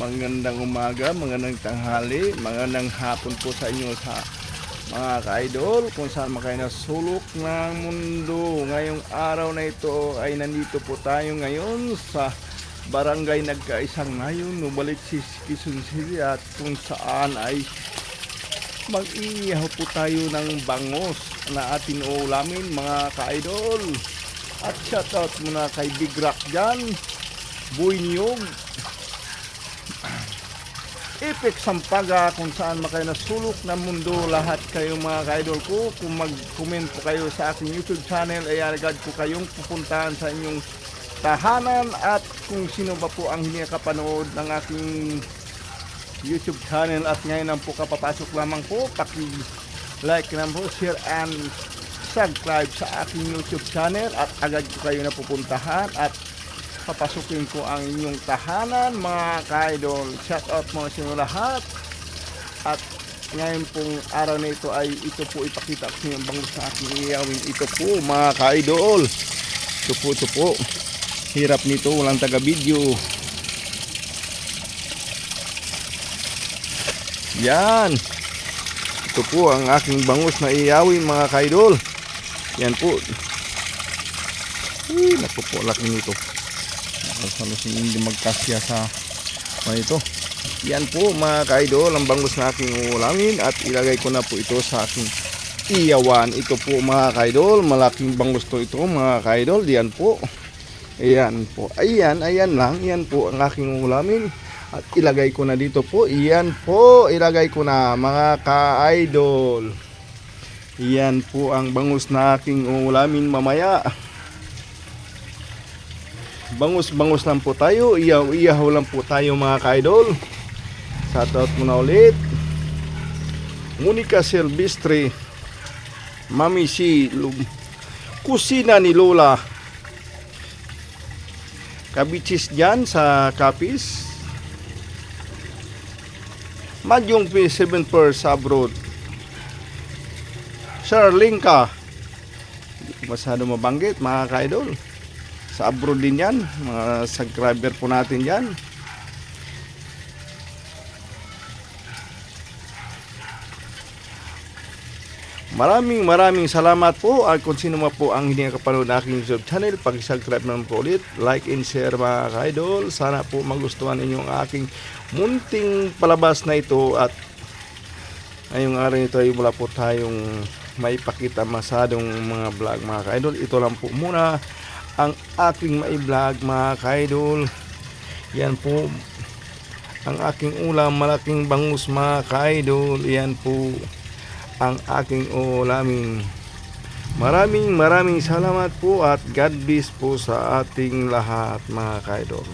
Magandang umaga, magandang tanghali, magandang hapon po sa inyo sa mga ka-idol kung saan man kayo nasulok ng mundo. Ngayong araw na ito ay nandito po tayo ngayon sa Barangay Nagkaisang ngayon, Nubalit Quezon City at kung saan ay mag-iihaw po tayo ng bangos na ating ulamin mga ka-idol. At shoutout muna kay Big Rock dyan, Boy Niyog, Epic Sampaga kung saan makayo nasulok ng mundo. Lahat kayo mga ka-idol ko. Kung mag-comment po kayo sa aking YouTube channel ay agad ko kayong pupuntahan sa inyong tahanan. At kung sino ba po ang hindi ng aking YouTube channel at ngayon ang po kapapasok lamang po paki like naman po share and subscribe sa aking YouTube channel. At agad ko kayo na pupuntahan. At papasukin ko ang inyong tahanan mga ka-idol. Shout out mo sa inyo lahat. At ngayon pong araw na ito ay ito po ipakita ko ang bangus na aking iyawin. Ito po mga ka-idol. Ito po ito po. Hirap nito walang taga video yan. Ito po ang aking bangus na iyawin mga ka-idol. Yan po. Uy, naku po laki nito halos hindi magkasya sa ano ito. Yan po mga ka-idol ang bangus na aking ulamin at ilagay ko na po ito sa aking iyawan. Ito po mga ka-idol malaking bangus to ito mga ka-idol. Yan po. Ayan po. Ayan ayan lang. Yan po ang aking ulamin at ilagay ko na dito po. Iyan po ilagay ko na mga ka-idol. Yan po ang bangus na aking ulamin mamaya bangus-bangus lang po tayo. Iyaw-iyaw lang po tayo mga ka-idol. Shoutout muna ulit. Monica Silvestre. Mami si Lum. Kusina ni Lola. Kabichis dyan sa Kapis. Madyong P7 per abroad. Sir Linka. Masyado mabanggit mga ka-idol sa abroad din yan. Mga subscriber po natin yan maraming maraming salamat po. At kung sino man po ang hindi nakapanood ng aking YouTube channel pag-subscribe naman po ulit. Like and share mga ka-idol. Sana po magustuhan ninyo ang aking munting palabas na ito. At ngayong araw nito ay wala po tayong may pakita masadong mga vlog mga ka-idol. Ito lang po muna ang aking mai-vlog mga ka-idol. Yan po. Ang aking ulam malaking bangus mga ka-idol. Yan po ang aking ulamin maraming maraming salamat po at God bless po sa ating lahat mga ka-idol